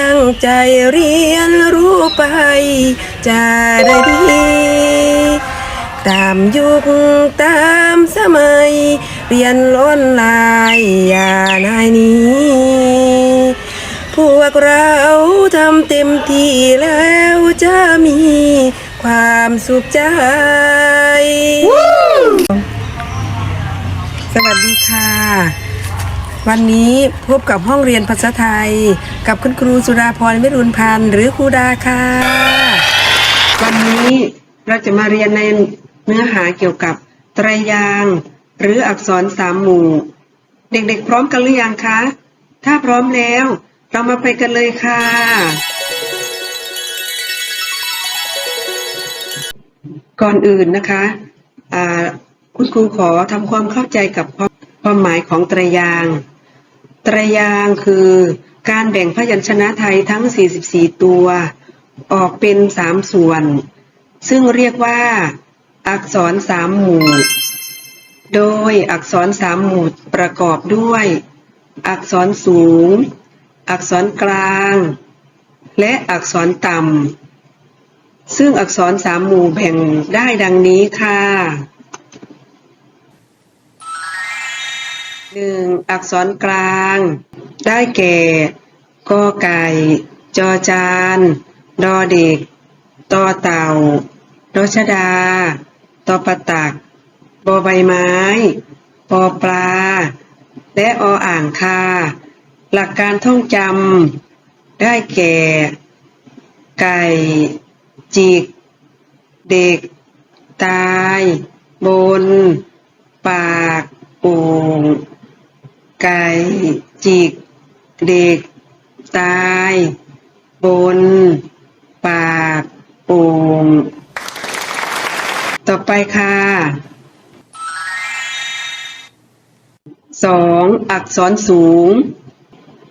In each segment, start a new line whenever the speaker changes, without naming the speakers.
ตั้งใจเรียนรู้ไป จะได้ดี ตามยุคตามสมัย เรียนล้นลายอย่านายนี้ พวกเราทำเต็มที่แล้วจะมีความสุขใจ สวัสดีค่ะ วันนี้พบกับห้องเรียนภาษาไทย กับคุณครูสุดาพรไม่รุนพันธ์หรือครูดาค่ะ วันนี้เราจะมาเรียนในเนื้อหาเกี่ยวกับไตรยาง หรืออักษรสามหมู่ เด็กๆ พร้อมกันหรือยังคะ ถ้าพร้อมแล้ว เรามาไปกันเลยค่ะ ก่อนอื่นนะคะคุณครูขอทำความเข้าใจกับ ความหมายของตรยาง ตรยางค์คือการแบ่งพยัญชนะไทยทั้ง 44 ตัว ออกเป็น3ส่วน ซึ่งเรียกว่า อักษรสามหมู่ โดยอักษรสามหมู่ประกอบด้วย อักษรสูง อักษรกลาง และอักษรต่ำซึ่งอักษรสามหมู่แบ่งได้ดังนี้ค่ะ หนึ่งอักษรกลาง ได้แก่กอไก่ จอจาน ดอเด็กตอเต่าดชดาตอปตักบอใบไม้ ปอปลา และออ่างค่ะหลักการท่องจำได้แก่ ไก่ จิก เด็ก ตาย บนปากโป่ง ไก่จิกเด็ก ตาย บน ปากโป่งต่อไปค่ะสองอักษรสูง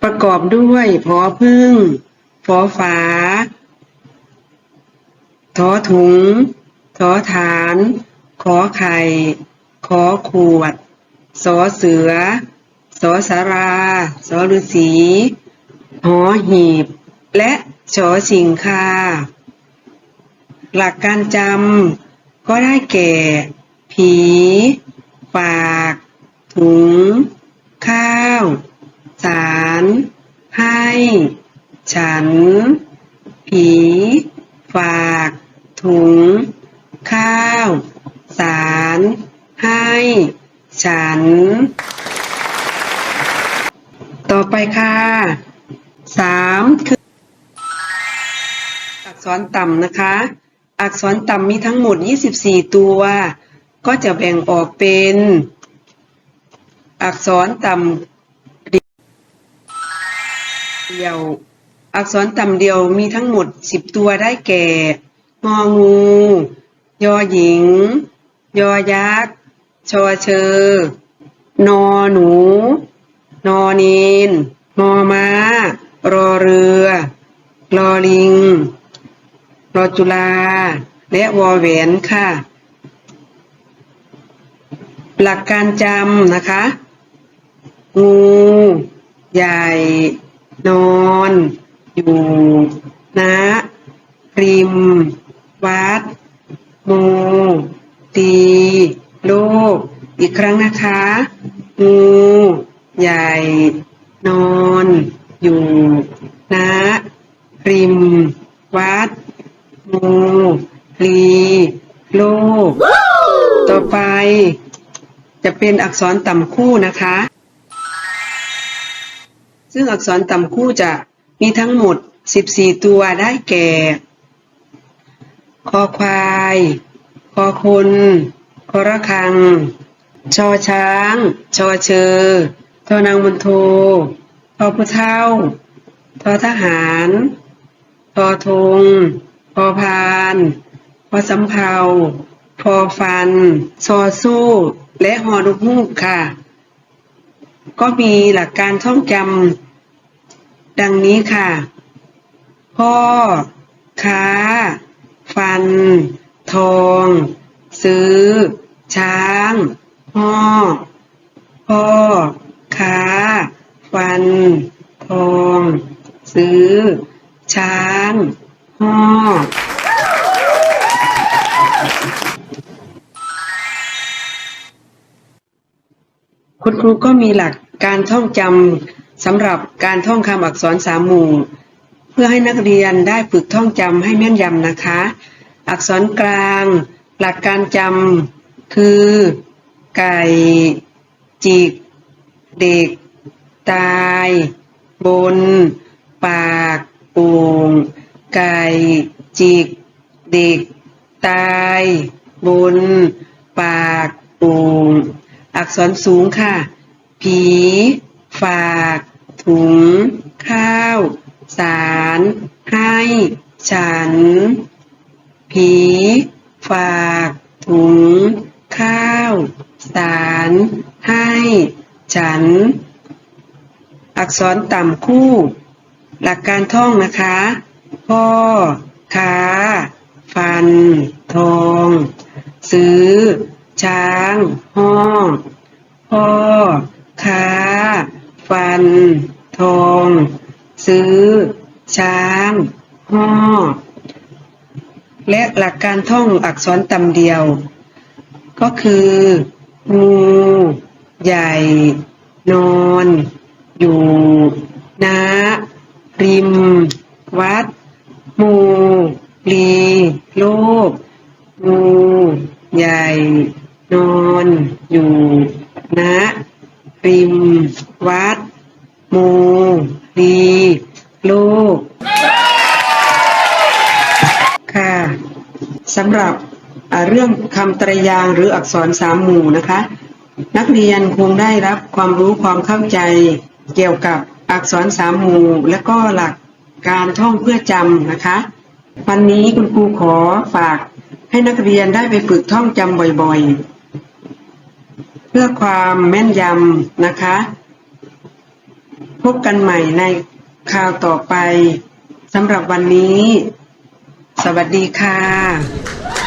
ประกอบด้วยพอพึ่งฟอฝาทอถุงทอฐาน ขอไข่ ขอขวด สอเสือ สอสารา สอฤาษีหอหีบ และชอชิงค่ะหลักการจำก็ได้แก่ ผี ปาก ถุง ข้าว สาร ให้ ฉัน ผี ฝาก ถุง ข้าว สาร ให้ ฉัน อไปค่ะสามคือ อักษรต่ำนะคะ อักษรต่ำมีทั้งหมด 24 ตัว ก็จะแบ่งออกเป็น อักษรต่ำเดียว อักษรต่ำเดียวมีทั้งหมด 10 ตัวได้แก่งองู ยอหญิง ยอยักษ์ ชอเชอ นอหนู นอเนนมอม้ารอเรือ รอลิง รอจุฬาและวอแหวนค่ะ หลักการจำนะคะ งู ใหญ่ นอน อยู่นะริม วัด มู ตี โลก อีกครั้งนะคะ งู ใหญ่ นอนอยู่นะริม วัดมูลีโลก ต่อไป จะเป็นอักษรต่ำคู่นะคะ ซึ่งอักษรต่ำคู่จะมีทั้งหมด 14 ตัวได้แก่ คอควาย คอคนคอระคัง ชอช้าง ชอเชอ ทอนางมนโททอผู้เท่าทอทหารทอธงพอพานพอสำเภาพอฟันซอสู้ และฮอดุกูกค่ะ ก็มีหลักการท่องจำดังนี้ค่ะ พ่อ ค้า ฟัน ทอง ซื้อ ช้างห่อ พ่อ ค้าฟันทองซื้อ ช้างห่อคุณครูก็มีหลักการท่องจำสำหรับการท่องคำอักษรสามหมู่ เพื่อให้นักเรียนได้ฝึกท่องจำให้แม่นยำนะคะ อักษรกลาง หลักการจำคือ ไก่จิก เด็กตาย บน ปากโป่งไก่จิก เด็กตาย บน ปากโป่งอักษรสูงค่ะ ผี ฝาก ถุง ข้าว สาร ให้ ฉัน ผี ฝาก ถุง ข้าว สาร ฉัน อักษรต่ำคู่ หลักการท่องนะคะ พ่อค้า ฟัน ทอง ซื้อ ช้าง ห้อง พ่อค้า ฟัน ทอง ซื้อ ช้าง ห้อ และหลักการท่องอักษรต่ำเดียว ก็คืองู ใหญ่ นอน อยู่นะริม วัดหมูลีโลกงูใหญ่ นอน อยู่นะริม วัดหมูลีโลกค่ะสำหรับเรื่องคำตรยางหรืออักษรสามหมู่นะคะ นักเรียนคงได้รับความรู้ความเข้าใจเกี่ยวกับอักษรสามหมู่และก็หลักการท่องเพื่อจำนะคะ วันนี้คุณครูขอฝากให้นักเรียนได้ไปฝึกท่องจำบ่อยๆ เพื่อความแม่นยำนะคะ พบกันใหม่ในคราวต่อไปสำหรับวันนี้ สวัสดีค่ะ